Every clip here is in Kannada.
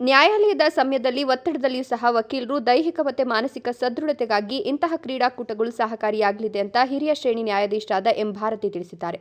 ನ್ಯಾಯಾಲಯದ ಸಮಯದಲ್ಲಿ ಒತ್ತಡದಲ್ಲಿಯೂ ಸಹ ವಕೀಲರು ದೈಹಿಕ ಮತ್ತು ಮಾನಸಿಕ ಸದೃಢತೆಗಾಗಿ ಇಂತಹ ಕ್ರೀಡಾಕೂಟಗಳು ಸಹಕಾರಿಯಾಗಲಿದೆ ಅಂತ ಹಿರಿಯ ಶ್ರೇಣಿ ನ್ಯಾಯಾಧೀಶರಾದ ಎಂ. ಭಾರತಿ ತಿಳಿಸಿದ್ದಾರೆ.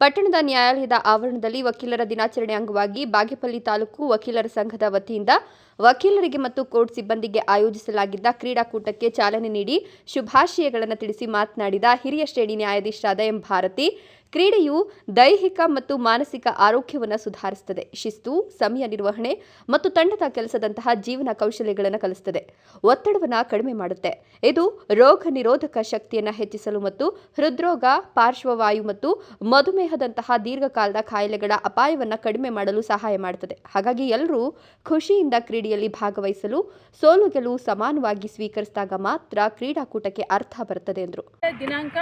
ಪಟ್ಟಣದ ನ್ಯಾಯಾಲಯದ ಆವರಣದಲ್ಲಿ ವಕೀಲರ ದಿನಾಚರಣೆ ಅಂಗವಾಗಿ ಬಾಗೇಪಲ್ಲಿ ತಾಲೂಕು ವಕೀಲರ ಸಂಘದ ವತಿಯಿಂದ ವಕೀಲರಿಗೆ ಮತ್ತು ಕೋರ್ಟ್ ಸಿಬ್ಬಂದಿಗೆ ಆಯೋಜಿಸಲಾಗಿದ್ದ ಕ್ರೀಡಾಕೂಟಕ್ಕೆ ಚಾಲನೆ ನೀಡಿ ಶುಭಾಶಯಗಳನ್ನು ತಿಳಿಸಿ ಮಾತನಾಡಿದ ಹಿರಿಯ ಶ್ರೇಣಿ ನ್ಯಾಯಾಧೀಶರಾದ ಎಂ. ಭಾರತಿ ಕ್ರೀಡೆಯು ದೈಹಿಕ ಮತ್ತು ಮಾನಸಿಕ ಆರೋಗ್ಯವನ್ನು ಸುಧಾರಿಸುತ್ತದೆ ಶಿಸ್ತು, ಸಮಯ ನಿರ್ವಹಣೆ ಮತ್ತು ತಂಡದ ಕೆಲಸದಂತಹ ಜೀವನ ಕೌಶಲ್ಯಗಳನ್ನು ಕಲಿಸುತ್ತದೆ ಒತ್ತಡವನ್ನು ಕಡಿಮೆ ಮಾಡುತ್ತೆ. ಇದು ರೋಗ ನಿರೋಧಕ ಶಕ್ತಿಯನ್ನು ಹೆಚ್ಚಿಸಲು ಮತ್ತು ಹೃದ್ರೋಗ, ಪಾರ್ಶ್ವವಾಯು ಮತ್ತು ಮಧುಮೇಹದಂತಹ ದೀರ್ಘಕಾಲದ ಕಾಯಿಲೆಗಳ ಅಪಾಯವನ್ನು ಕಡಿಮೆ ಮಾಡಲು ಸಹಾಯ ಮಾಡುತ್ತದೆ ಹಾಗಾಗಿ ಎಲ್ಲರೂ ಖುಷಿಯಿಂದ ಕ್ರೀಡೆಯಲ್ಲಿ ಭಾಗವಹಿಸಲು ಸೋಲು ಗೆಲುವು ಸಮಾನವಾಗಿ ಸ್ವೀಕರಿಸಿದಾಗ ಮಾತ್ರ ಕ್ರೀಡಾಕೂಟಕ್ಕೆ ಅರ್ಥ ಬರುತ್ತದೆ ಎಂದರು. ದಿನಾಂಕ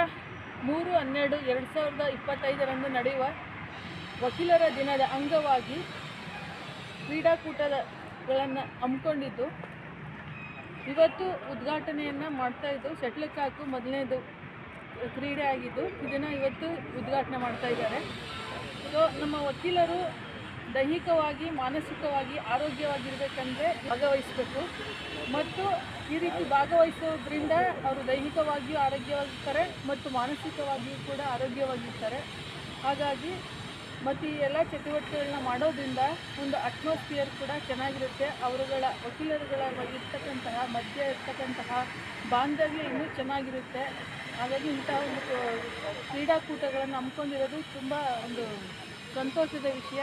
ಮೂರು ಹನ್ನೆರಡು ಎರಡು ಸಾವಿರದ ಇಪ್ಪತ್ತೈದರಂದು ನಡೆಯುವ ವಕೀಲರ ದಿನದ ಅಂಗವಾಗಿ ಕ್ರೀಡಾಕೂಟಗಳನ್ನು ಹಮ್ಮಿಕೊಂಡಿದ್ದು, ಇವತ್ತು ಉದ್ಘಾಟನೆಯನ್ನು ಮಾಡ್ತಾ ಇದ್ದು, ಶಟ್ಲ್ ಕಾಕು ಮೊದಲನೇದು ಕ್ರೀಡೆ ಆಗಿದ್ದು, ಇದನ್ನು ಇವತ್ತು ಉದ್ಘಾಟನೆ ಮಾಡ್ತಾ ಇದ್ದಾರೆ. ಸೊ ನಮ್ಮ ವಕೀಲರು ದೈಹಿಕವಾಗಿ, ಮಾನಸಿಕವಾಗಿ ಆರೋಗ್ಯವಾಗಿರಬೇಕಂದ್ರೆ ಭಾಗವಹಿಸಬೇಕು. ಮತ್ತು ಈ ರೀತಿ ಭಾಗವಹಿಸೋದ್ರಿಂದ ಅವರು ದೈಹಿಕವಾಗಿಯೂ ಆರೋಗ್ಯವಾಗಿರ್ತಾರೆ ಮತ್ತು ಮಾನಸಿಕವಾಗಿಯೂ ಕೂಡ ಆರೋಗ್ಯವಾಗಿರ್ತಾರೆ. ಹಾಗಾಗಿ ಮತ್ತು ಈ ಎಲ್ಲ ಚಟುವಟಿಕೆಗಳನ್ನ ಮಾಡೋದ್ರಿಂದ ಒಂದು ಅಟ್ಮಾಸ್ಫಿಯರ್ ಕೂಡ ಚೆನ್ನಾಗಿರುತ್ತೆ. ಅವರುಗಳ ವಕೀಲರುಗಳ ಇರ್ತಕ್ಕಂತಹ, ಮಧ್ಯ ಇರ್ತಕ್ಕಂತಹ ಬಾಂಧವ್ಯ ಇನ್ನೂ ಚೆನ್ನಾಗಿರುತ್ತೆ. ಹಾಗಾಗಿ ಇಂತಹ ಒಂದು ಕ್ರೀಡಾಕೂಟಗಳನ್ನು ಹಮ್ಮಿಕೊಂಡಿರೋದು ತುಂಬ ಒಂದು ಸಂತೋಷದ ವಿಷಯ.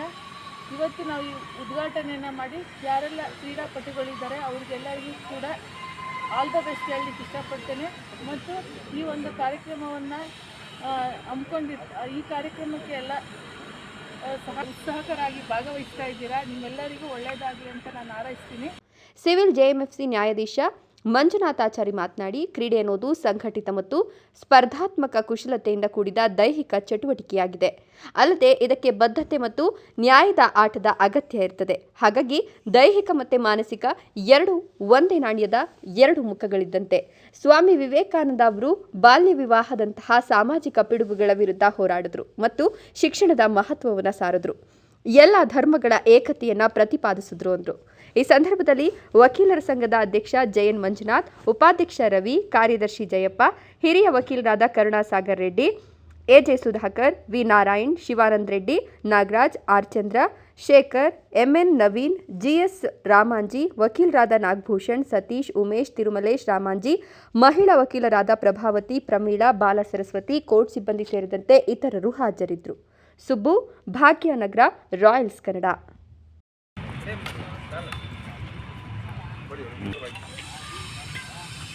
ಇವತ್ತು ನಾವು ಈ ಉದ್ಘಾಟನೆಯನ್ನು ಮಾಡಿ ಯಾರೆಲ್ಲ ಕ್ರೀಡಾಪಟುಗಳಿದ್ದಾರೆ ಅವ್ರಿಗೆಲ್ಲರಿಗೂ ಕೂಡ ಆಲ್ ದ ಬೆಸ್ಟ್ ಹೇಳಲಿಕ್ಕೆ ಇಷ್ಟಪಡ್ತೇನೆ. ಮತ್ತು ಈ ಒಂದು ಕಾರ್ಯಕ್ರಮವನ್ನು ಹಮ್ಮಿಕೊಂಡಿರ್ ಈ ಕಾರ್ಯಕ್ರಮಕ್ಕೆ ಎಲ್ಲ ಸಹ, ಉತ್ಸಾಹಕರಾಗಿ ಭಾಗವಹಿಸ್ತಾ ಇದ್ದೀರಾ. ನಿಮ್ಮೆಲ್ಲರಿಗೂ ಒಳ್ಳೆಯದಾಗಲಿ ಅಂತ ನಾನು ಹಾರೈಸ್ತೀನಿ. ಸಿವಿಲ್ ಜೆಎಂಎಫ್ಸಿ ನ್ಯಾಯಾಧೀಶ ಮಂಜುನಾಥಾಚಾರಿ ಮಾತನಾಡಿ, ಕ್ರೀಡೆ ಅನ್ನೋದು ಸಂಘಟಿತ ಮತ್ತು ಸ್ಪರ್ಧಾತ್ಮಕ ಕುಶಲತೆಯಿಂದ ಕೂಡಿದ ದೈಹಿಕ ಚಟುವಟಿಕೆಯಾಗಿದೆ. ಅಲ್ಲದೆ ಇದಕ್ಕೆ ಬದ್ಧತೆ ಮತ್ತು ನ್ಯಾಯದ ಆಟದ ಅಗತ್ಯ ಇರ್ತದೆ. ಹಾಗಾಗಿ ದೈಹಿಕ ಮತ್ತು ಮಾನಸಿಕ ಎರಡು ಒಂದೇ ನಾಣ್ಯದ ಎರಡು ಮುಖಗಳಿದ್ದಂತೆ. ಸ್ವಾಮಿ ವಿವೇಕಾನಂದ ಅವರು ಬಾಲ್ಯ ವಿವಾಹದಂತಹ ಸಾಮಾಜಿಕ ಪಿಡುಗುಗಳ ವಿರುದ್ಧ ಹೋರಾಡಿದ್ರು ಮತ್ತು ಶಿಕ್ಷಣದ ಮಹತ್ವವನ್ನು ಸಾರಿದ್ರು. ಎಲ್ಲ ಧರ್ಮಗಳ ಏಕತೆಯನ್ನು ಪ್ರತಿಪಾದಿಸಿದ್ರು ಅಂದರು. ಈ ಸಂದರ್ಭದಲ್ಲಿ ವಕೀಲರ ಸಂಘದ ಅಧ್ಯಕ್ಷ ಜಯನ್ ಮಂಜುನಾಥ್, ಉಪಾಧ್ಯಕ್ಷ ರವಿ, ಕಾರ್ಯದರ್ಶಿ ಜಯಪ್ಪ, ಹಿರಿಯ ವಕೀಲರಾದ Karunasagar Reddy AJ Sudhakar V Narayan, Shivananda Reddy, Nagaraj, R Chandra, Shekhar MN Naveen GS Ramanji, ವಕೀಲರಾದ ನಾಗಭೂಷಣ್, ಸತೀಶ್, ಉಮೇಶ್, ತಿರುಮಲೇಶ್ ರಾಮಾಂಜಿ, ಮಹಿಳಾ ವಕೀಲರಾದ ಪ್ರಭಾವತಿ, ಪ್ರಮೀಳಾ, ಬಾಲ ಸರಸ್ವತಿ, ಕೋರ್ಟ್ ಸಿಬ್ಬಂದಿ ಸೇರಿದಂತೆ ಇತರರು ಹಾಜರಿದ್ದರು. Subbu, Bhagyanagara, royals Kannada. Thank you.